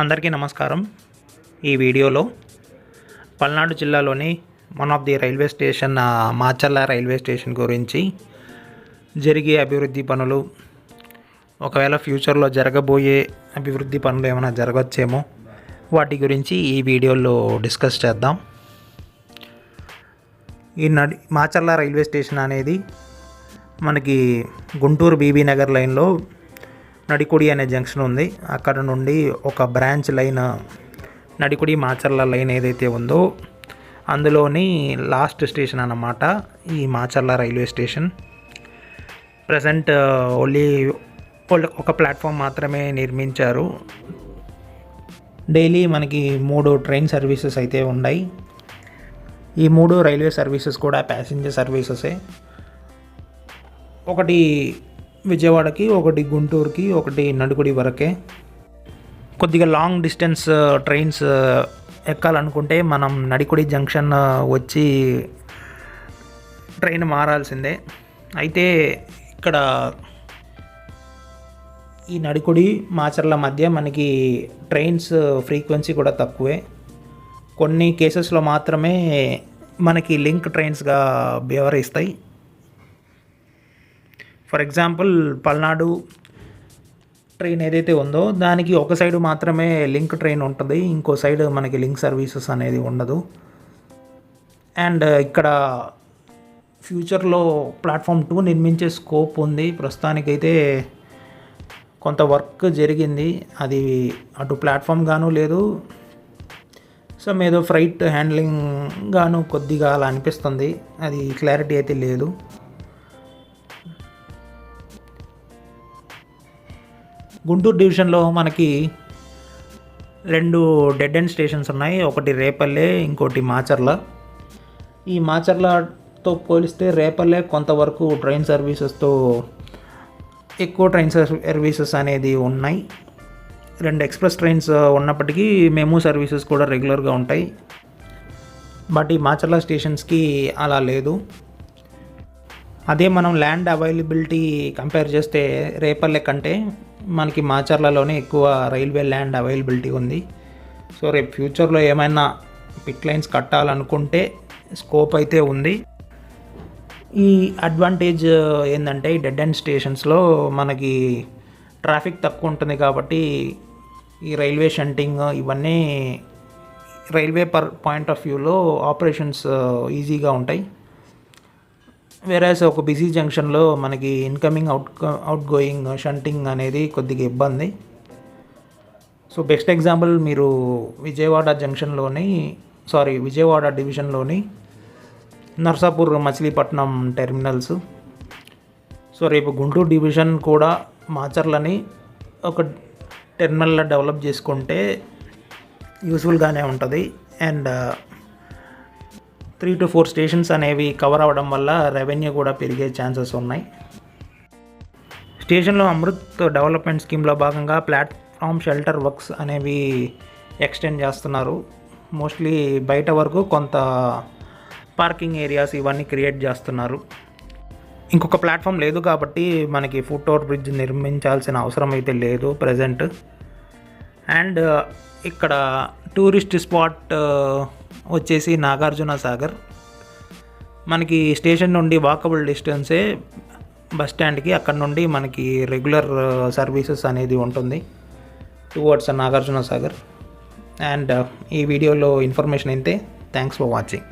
అందరికీ నమస్కారం. ఈ వీడియోలో పల్నాడు జిల్లాలోని one of the railway station Macherla railway station గురించి జరిగే అభివృద్ధి పనులు ఒకవేళ ఫ్యూచర్లో జరగబోయే అభివృద్ధి పనులు ఏమైనా జరగచ్చేమో వాటి గురించి ఈ వీడియోలో డిస్కస్ చేద్దాం. ఈ నడి మాచర్ల రైల్వే స్టేషన్ అనేది మనకి గుంటూరు బీబీ నగర్ లైన్లో నడికుడి అనే జంక్షన్ ఉంది. అక్కడ నుండి ఒక branch line Nadikudi Macherla line ఏదైతే ఉందో అందులోని లాస్ట్ స్టేషన్ అన్నమాట ఈ Macherla railway station. Present only ఒక ప్లాట్ఫామ్ మాత్రమే నిర్మించారు. డైలీ మనకి మూడు ట్రైన్ సర్వీసెస్ అయితే ఉన్నాయి ఈ మూడు రైల్వే సర్వీసెస్ కూడా ప్యాసింజర్ సర్వీసెసే. ఒకటి విజయవాడకి ఒకటి గుంటూరుకి ఒకటి నడుకుడి వరకే. కొద్దిగా లాంగ్ డిస్టెన్స్ ట్రైన్స్ ఎక్కాలనుకుంటే మనం నడికుడి జంక్షన్ uh, వచ్చి ట్రైన్ మారాల్సిందే. అయితే ఇక్కడ ఈ నడికుడి మాచర్ల మధ్య మనకి ట్రైన్స్ ఫ్రీక్వెన్సీ uh, కూడా తక్కువే. కొన్ని కేసెస్లో మాత్రమే మనకి లింక్ ట్రైన్స్గా వ్యవహరిస్తాయి. ఫర్ ఎగ్జాంపుల్ పల్నాడు ట్రైన్ ఏదైతే ఉందో దానికి ఒక సైడ్ మాత్రమే లింక్ ట్రైన్ ఉంటుంది ఇంకో సైడ్ మనకి లింక్ సర్వీసెస్ అనేది ఉండదు. అండ్ ఇక్కడ ఫ్యూచర్లో ప్లాట్ఫామ్ టూ నిర్మించే స్కోప్ ఉంది. ప్రస్తుతానికైతే కొంత వర్క్ జరిగింది. అది అటు ప్లాట్ఫామ్ గాను లేదు. సో ఏదో ఫ్రైట్ హ్యాండ్లింగ్ గాను కొద్దిగా అలా అనిపిస్తుంది. అది క్లారిటీ అయితే లేదు. గుంటూరు డివిజన్లో మనకి రెండు డెడ్ ఎండ్ స్టేషన్స్ ఉన్నాయి. ఒకటి రేపల్లె ఇంకోటి మాచర్ల. ఈ మాచర్లతో పోలిస్తే రేపల్లె కొంతవరకు ట్రైన్ సర్వీసెస్తో ఎక్కువ ట్రైన్ సర్వీసెస్ అనేది ఉన్నాయి. రెండు ఎక్స్ప్రెస్ ట్రైన్స్ ఉన్నప్పటికీ మేము సర్వీసెస్ కూడా రెగ్యులర్గా ఉంటాయి. బట్ ఈ మాచర్ల స్టేషన్స్కి అలా లేదు. అదే మనం ల్యాండ్ అవైలబిలిటీ కంపేర్ చేస్తే రేపల్లె కంటే మనకి మాచర్లలోనే ఎక్కువ రైల్వే ల్యాండ్ అవైలబిలిటీ ఉంది. సో రేపు ఫ్యూచర్లో ఏమైనా పిట్ లైన్స్ కట్టాలనుకుంటే స్కోప్ అయితే ఉంది. ఈ అడ్వాంటేజ్ ఏంటంటే ఈ డెడ్ ఎండ్ స్టేషన్స్లో మనకి ట్రాఫిక్ తక్కువ ఉంటుంది కాబట్టి ఈ రైల్వే షంటింగ్ ఇవన్నీ రైల్వే పర్ పాయింట్ ఆఫ్ వ్యూలో ఆపరేషన్స్ ఈజీగా ఉంటాయి. వేరేస్ ఒక బిజీ జంక్షన్లో మనకి incoming out out going shunting అనేది కొద్దిగా ఇబ్బంది. సో బెస్ట్ ఎగ్జాంపుల్ మీరు విజయవాడ జంక్షన్లోని సారీ విజయవాడ డివిజన్లోని నర్సాపూర్ మచిలీపట్నం టెర్మినల్స్ సో రేపు గుంటూరు డివిజన్ కూడా మాచర్లని ఒక టెర్మినల్లో డెవలప్ చేసుకుంటే యూస్ఫుల్గానే ఉంటుంది. And three to four stations అనేవి కవర్ అవ్వడం వల్ల రెవెన్యూ కూడా పెరిగే ఛాన్సెస్ ఉన్నాయి. స్టేషన్లో అమృత్ డెవలప్మెంట్ స్కీమ్లో భాగంగా ప్లాట్ఫామ్ షెల్టర్ వర్క్స్ అనేవి ఎక్స్టెండ్ చేస్తున్నారు. మోస్ట్లీ బయట వరకు కొంత పార్కింగ్ ఏరియాస్ ఇవన్నీ క్రియేట్ చేస్తున్నారు. ఇంకొక ప్లాట్ఫామ్ లేదు కాబట్టి మనకి ఫుట్ ఓవర్ బ్రిడ్జ్ నిర్మించాల్సిన అవసరం అయితే లేదు ప్రజెంట్ అండ్ uh, ఇక్కడ టూరిస్ట్ స్పాట్ వచ్చేసి నాగార్జున సాగర్. మనకి స్టేషన్ నుండి వాకబుల్ డిస్టెన్సే బస్ స్టాండ్కి అక్కడ నుండి మనకి రెగ్యులర్ సర్వీసెస్ అనేది ఉంటుంది టువర్డ్స్ నాగార్జున సాగర్. అండ్ ఈ వీడియోలో ఇన్ఫర్మేషన్ అయితే థ్యాంక్స్ ఫర్ వాచింగ్.